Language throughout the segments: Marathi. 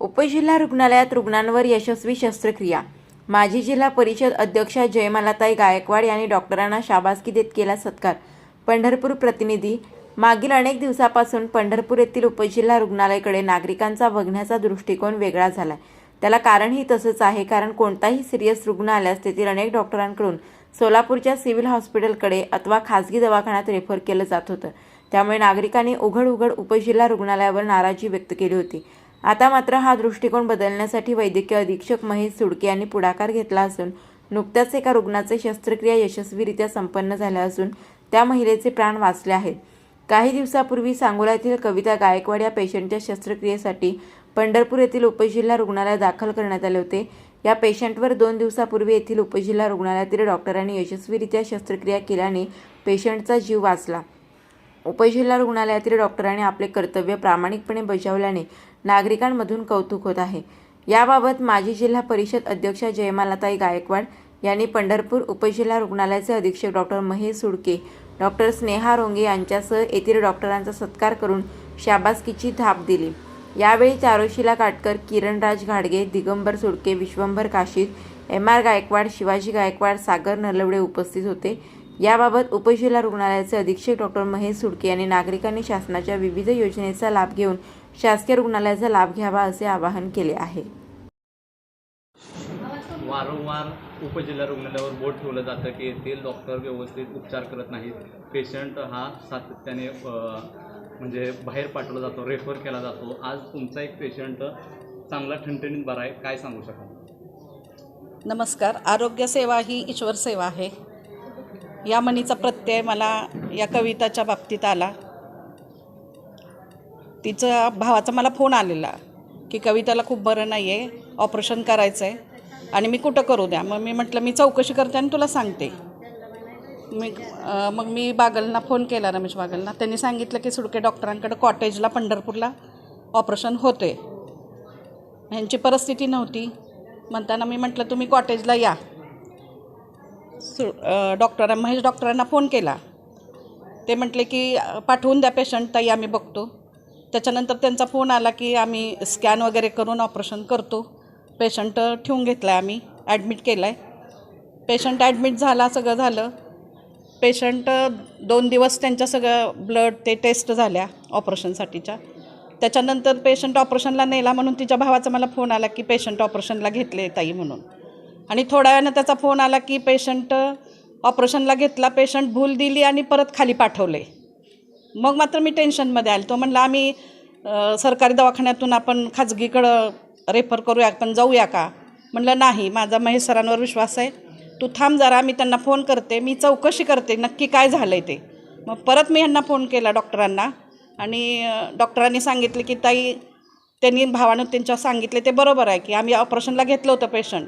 उपजिल्हा रुग्णालयात रुग्णांवर यशस्वी शस्त्रक्रिया. माजी जिल्हा परिषद अध्यक्षा जयमालाताई गायकवाड यांनी डॉक्टरांना शाबासकी देत केला सत्कार. पंढरपूर प्रतिनिधी. मागील अनेक दिवसापासून पंढरपूर येथील उपजिल्हा रुग्णालयाकडे नागरिकांचा बघण्याचा दृष्टिकोन वेगळा झाला त्याला कारणही तसंच आहे कारण कोणताही सिरियस रुग्ण आल्यास तेथील अनेक डॉक्टरांकडून सोलापूरच्या सिव्हिल हॉस्पिटलकडे अथवा खासगी दवाखान्यात रेफर केलं जात होतं. त्यामुळे नागरिकांनी उघड उघड उपजिल्हा रुग्णालयावर नाराजी व्यक्त केली होती. आता मात्र हा दृष्टिकोन बदलण्यासाठी वैद्यकीय अधीक्षक महेश सुडके यांनी पुढाकार घेतला असून नुकत्याच एका रुग्णाचे शस्त्रक्रिया यशस्वीरित्या संपन्न झाल्या असून त्या महिलेचे प्राण वाचले आहेत. काही दिवसापूर्वी सांगोल्यातील कविता गायकवाड या पेशंटच्या शस्त्रक्रियेसाठी पंढरपूर येथील उपजिल्हा रुग्णालयात दाखल करण्यात आले होते. या पेशंटवर दोन दिवसापूर्वी येथील उपजिल्हा रुग्णालयातील डॉक्टरांनी यशस्वीरित्या शस्त्रक्रिया केल्याने पेशंटचा जीव वाचला. उपजिल्हा रुग्णालयातील डॉक्टरांनी आपले कर्तव्य प्रामाणिकपणे बजावल्याने नागरिकांमधून कौतुक होत आहे. याबाबत माजी जिल्हा परिषद अध्यक्षा जयमालाताई गायकवाड यांनी पंढरपूर उपजिल्हा रुग्णालयाचे अधीक्षक डॉक्टर महेश सुडके डॉक्टर स्नेहा रोंगे यांच्यासह येथील डॉक्टरांचा सत्कार करून शाबासकीची थाप दिली. यावेळी चारोशीला काटकर किरणराज घाडगे दिगंबर सुडके विश्वंभर काशीद एम आर गायकवाड शिवाजी गायकवाड सागर नलवडे उपस्थित होते. याबाबत उपजिल्हा रुग्णालयाचे अधीक्षक डॉक्टर महेश सुडके यांनी नागरिकांनी शासनाच्या विविध योजनेचा लाभ घेऊन शासकीय रुग्णालयाचा लाभ घ्यावा असे आवाहन केले आहे. वारंवार उपजिल्हा रुग्णालयावर बोट ठेवलं जातं की येथील डॉक्टर व्यवस्थित उपचार करत नाहीत. पेशंट हा सातत्याने म्हणजे बाहेर पाठवला जातो रेफर केला जातो. आज तुमचा एक पेशंट चांगला ठणठणीत बरा आहे काय सांगू शकाल? नमस्कार. आरोग्य सेवा ही ईश्वर सेवा आहे. या म्हणीचा प्रत्यय मला या कविताच्या बाबतीत आला. तिचा भावाचा मला फोन आलेला की कविताला खूप बरं नाही आहे ऑपरेशन करायचं आहे आणि मी कुठं करू द्या? मग मी म्हटलं मी चौकशी करते आणि तुला सांगते. मी मग मी बागलना फोन केला रमेश बागलना. त्यांनी सांगितलं की सुडके डॉक्टरांकडे कॉटेजला पंढरपूरला ऑपरेशन होते ह्यांची परिस्थिती नव्हती. म्हणताना मी म्हटलं तुम्ही कॉटेजला या. सु डॉक्टरां महेश डॉक्टरांना फोन केला. ते म्हटले की पाठवून द्या पेशंट ताई आम्ही बघतो. त्याच्यानंतर त्यांचा फोन आला की आम्ही स्कॅन वगैरे करून ऑपरेशन करतो. पेशंट ठेवून घेतला आहे आम्ही ॲडमिट केला आहे पेशंट ॲडमिट झाला सगळं झालं. पेशंट दोन दिवस त्यांच्या सगळं ब्लड ते टेस्ट झाल्या ऑपरेशनसाठीच्या त्याच्यानंतर पेशंट ऑपरेशनला नेला म्हणून तिच्या भावाचा मला फोन आला की पेशंट ऑपरेशनला घेतले ताई म्हणून. आणि थोड्या वेळानं त्याचा फोन आला की पेशंट ऑपरेशनला घेतला पेशंट भूल दिली आणि परत खाली पाठवले. मग मात्र मी टेन्शनमध्ये आले. तो म्हणला आम्ही सरकारी दवाखान्यातून आपण खाजगीकडं रेफर करूया पण जाऊया का? म्हणलं नाही माझा महेश सरांवर विश्वास आहे. तू थांब जरा मी त्यांना फोन करते. मी चौकशी करते नक्की काय झालं आहे ते. मग परत मी ह्यांना फोन केला डॉक्टरांना. आणि डॉक्टरांनी सांगितले की ताई त्यांनी भावानं त्यांच्या सांगितले ते बरोबर आहे की आम्ही ऑपरेशनला घेतलं होतं पेशंट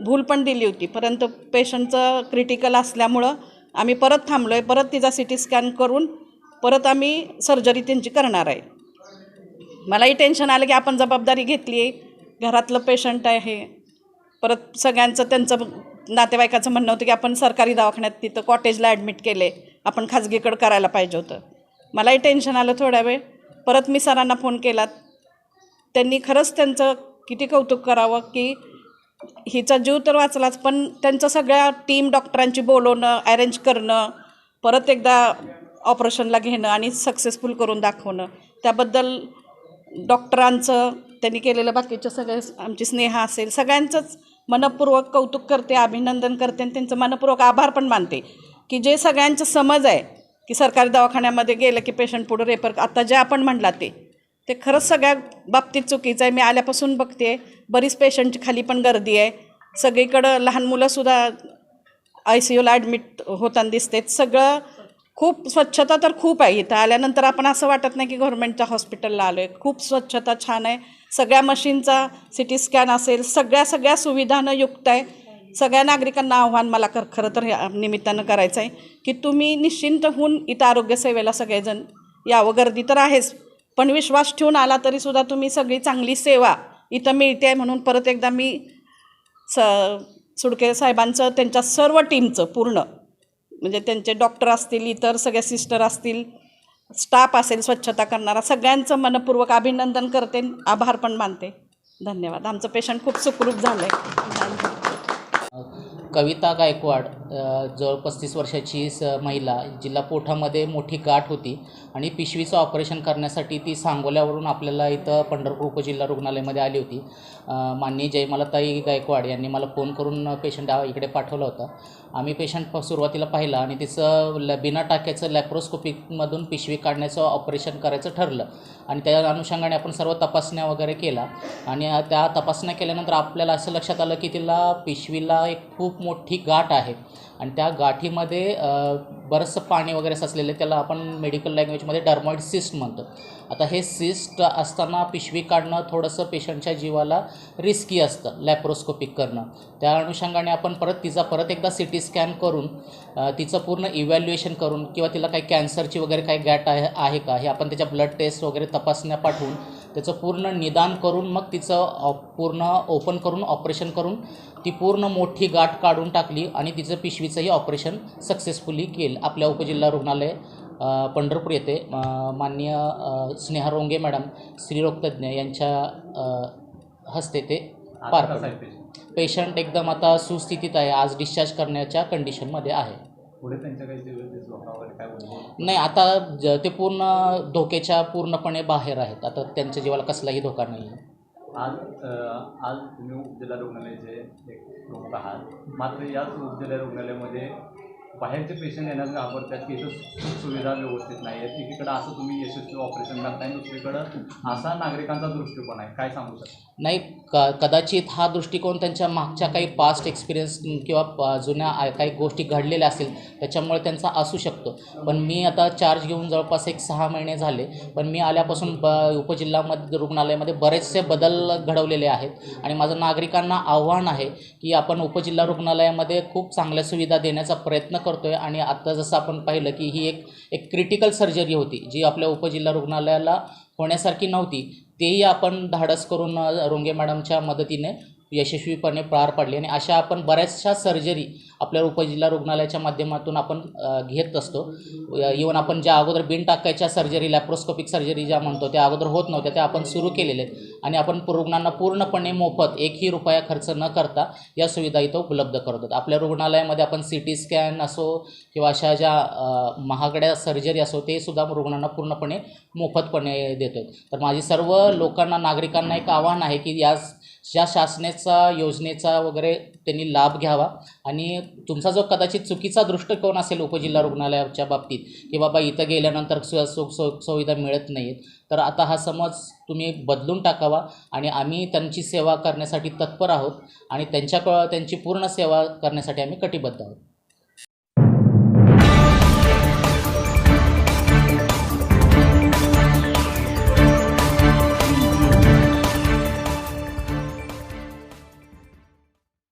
भूल पण दिली होती. परंतु पेशंटचं क्रिटिकल असल्यामुळं आम्ही परत थांबलो आहे परत तिचा सी टी स्कॅन करून परत आम्ही सर्जरी त्यांची करणार आहे. मलाही टेन्शन आलं की आपण जबाबदारी घेतली आहे घरातलं पेशंट आहे. परत सगळ्यांचं त्यांचं नातेवाईकाचं म्हणणं होतं की आपण सरकारी दवाखान्यात तिथं कॉटेजला ॲडमिट केले आपण खाजगीकडं करायला पाहिजे होतं. मलाही टेन्शन आलं थोड्या वेळ. परत मी सरांना फोन केला त्यांनी खरंच त्यांचं किती कौतुक करावं की हिचा जीव तर वाचलाच पण त्यांचं सगळ्या टीम डॉक्टरांची बोलवणं अरेंज करणं परत एकदा ऑपरेशनला घेणं आणि सक्सेसफुल करून दाखवणं. त्याबद्दल डॉक्टरांचं त्यांनी केलेलं बाकीच्या सगळे आमची स्नेहा असेल सगळ्यांचंच मनपूर्वक कौतुक करते अभिनंदन करते आणि त्यांचं मनपूर्वक आभार पण मानते. की जे सगळ्यांचं समज आहे की सरकारी दवाखान्यामध्ये गेलं की पेशंट पुढं रेफर आता जे आपण म्हणला ते ते खरंच सगळ्या बाबतीत चुकीचं आहे. मी आल्यापासून बघते बरीच पेशंटची खाली पण गर्दी आहे. सगळीकडं लहान मुलंसुद्धा आय सी यूला ॲडमिट होताना दिसते. सगळं खूप स्वच्छता तर खूप आहे इथं. आल्यानंतर आपण असं वाटत नाही की गव्हर्नमेंटच्या हॉस्पिटलला आलो आहे खूप स्वच्छता छान आहे. सगळ्या मशीनचा सी टी स्कॅन असेल. सगळ्या सगळ्या सुविधानं युक्त आहे. सगळ्या नागरिकांना आव्हान मला कर खरं तर या निमित्तानं करायचं आहे की तुम्ही निश्चिंत होऊन इथं आरोग्यसेवेला सगळेजण यावं. गर्दी तर आहेच. पण विश्वास ठेवून आला तरीसुद्धा तुम्ही सगळी चांगली सेवा इथं मिळते आहे म्हणून परत एकदा मी स सुडके साहेबांचं त्यांच्या सर्व टीमचं पूर्ण म्हणजे त्यांचे डॉक्टर असतील इतर सगळे सिस्टर असतील स्टाफ असेल स्वच्छता करणारा सगळ्यांचं मनपूर्वक अभिनंदन करते आभार पण मानते. धन्यवाद. आमचं पेशंट खूप सुखरूप झालं आहे कविता गायकवाड जवळ पस्तीस वर्षाची स महिला जिला पोटामध्ये मोठी गाठ होती आणि पिशवीचं ऑपरेशन करण्यासाठी ती सांगोल्यावरून आपल्याला इथं पंढरपूर उपजिल्हा रुग्णालयामध्ये आली होती. माननीय जयमालाताई गायकवाड यांनी मला फोन करून पेशंट इकडे पाठवला होता. आम्ही पेशंट सुरुवातीला पाहिला आणि तिचं ल बिना टाक्याचं लॅप्रोस्कोपिकमधून पिशवी काढण्याचं ऑपरेशन करायचं ठरलं आणि त्या अनुषंगाने आपण सर्व तपासण्या वगैरे केला आणि त्या तपासण्या केल्यानंतर आपल्याला असं लक्षात आलं की तिला पिशवीला एक खूप मोठी गाठ आहे. आणि त्या गाठीमध्ये बरंचसं पाणी वगैरे साचलेलं आहे त्याला आपण मेडिकल लँग्वेजमध्ये डर्मॉइड सिस्ट म्हणतो. आता हे सिस्ट असताना पिशवी काढणं थोडंसं पेशंटच्या जीवाला रिस्की असतं लॅप्रोस्कोपिक करणं. त्या अनुषंगाने आपण परत तिचा परत एकदा सी टी स्कॅन करून तिचं पूर्ण इव्हॅल्युएशन करून किंवा तिला काही कॅन्सरची वगैरे काही गॅट आहे आहे का हे आपण त्याच्या ब्लड टेस्ट वगैरे तपासण्या पाठवून त्याचं पूर्ण निदान करून मग तिचं ऑप पूर्ण ओपन करून ऑपरेशन करून ती पूर्ण मोठी गाठ काढून टाकली आणि तिचं पिशवीचंही ऑपरेशन सक्सेसफुली केलं. आपल्या उपजिल्हा रुग्णालय पंढरपूर येथे अ, स्नेहा रोंगे मॅडम स्त्रीरोगतज्ञ यांच्या हस्ते ते पार पडलं. पेशंट एकदम आता सुस्थितीत आहे. आज डिस्चार्ज करण्याच्या कंडिशनमध्ये आहे. पुढे त्यांच्या काही नाही आता ज ते पूर्ण धोक्याच्या पूर्णपणे बाहेर आहेत. आता त्यांच्या जीवाला कसलाही धोका नाही आहे आज आज तुम्ही उपजिल्हा रुग्णालयाचे एक प्रमुख आहात. मात्र याच उपजिल्हा रुग्णालयामध्ये बाहेरचे पेशंट येण्यास घाबरतात की इथं सुख सुविधा व्यवस्थित नाही आहेत एकीकडं असं तुम्ही यशस्वी ऑपरेशन करताय दुसरीकडं असा नागरिकांचा दृष्टिकोन आहे. काय सांगू शकता? नाही क कदाचित हा दृष्टिकोन त्यांच्या मागच्या काही पास्ट एक्सपिरियन्स किंवा जुन्या काही गोष्टी घडलेल्या असतील त्याच्यामुळे त्यांचा असू शकतो. पण मी आता चार्ज घेऊन जवळपास एक सहा महिने झाले पण मी आल्यापासून ब उपजिल्हामध्ये रुग्णालयामध्ये बरेचसे बदल घडवलेले आहेत. आणि माझं नागरिकांना आव्हान आहे की आपण उपजिल्हा रुग्णालयामध्ये खूप चांगल्या सुविधा देण्याचा प्रयत्न करतो आहे आणि आता जसं आपण पाहिलं की ही एक एक क्रिटिकल सर्जरी होती जी आपल्या उपजिल्हा रुग्णालयाला होण्यासारखी नव्हती तेही आपण धाडस करून रोंगे मॅडमच्या मदतीने यशस्वीपणे पार पाडली आणि अशा आपण बऱ्याचशा सर्जरी आपल्या उपजिल्हा रुग्णालयाच्या माध्यमातून आपण घेत असतो. इवन आपण ज्या अगोदर बिन टाकायच्या सर्जरी लॅप्रोस्कोपिक सर्जरी ज्या म्हणतो त्या अगोदर होत नव्हत्या त्या आपण सुरू केलेल्या आहेत. आणि आपण रुग्णांना पूर्णपणे मोफत एकही रुपया खर्च न करता या सुविधा इथं उपलब्ध करतो आपल्या रुग्णालयामध्ये आपण सी टी स्कॅन असो किंवा अशा ज्या महागड्या सर्जरी असो ते सुद्धा रुग्णांना पूर्णपणे मोफतपणे देतो तर माझी सर्व लोकांना नागरिकांना एक आव्हान आहे की या ज्या शासनाचा योजनेचा वगैरे त्यांनी लाभ घ्यावा. आणि तुमचा जो कदाचित चुकीचा दृष्टिकोन असेल उपजिल्हा रुग्णालयाच्या बाबतीत की बाबा इथं गेल्यानंतर सु सुख सुविधा मिळत नाहीत तर आता हा समज तुम्ही बदलून टाकावा आणि आम्ही त्यांची सेवा करण्यासाठी तत्पर आहोत आणि त्यांच्या त्यांची पूर्ण सेवा करण्यासाठी आम्ही कटिबद्ध आहोत.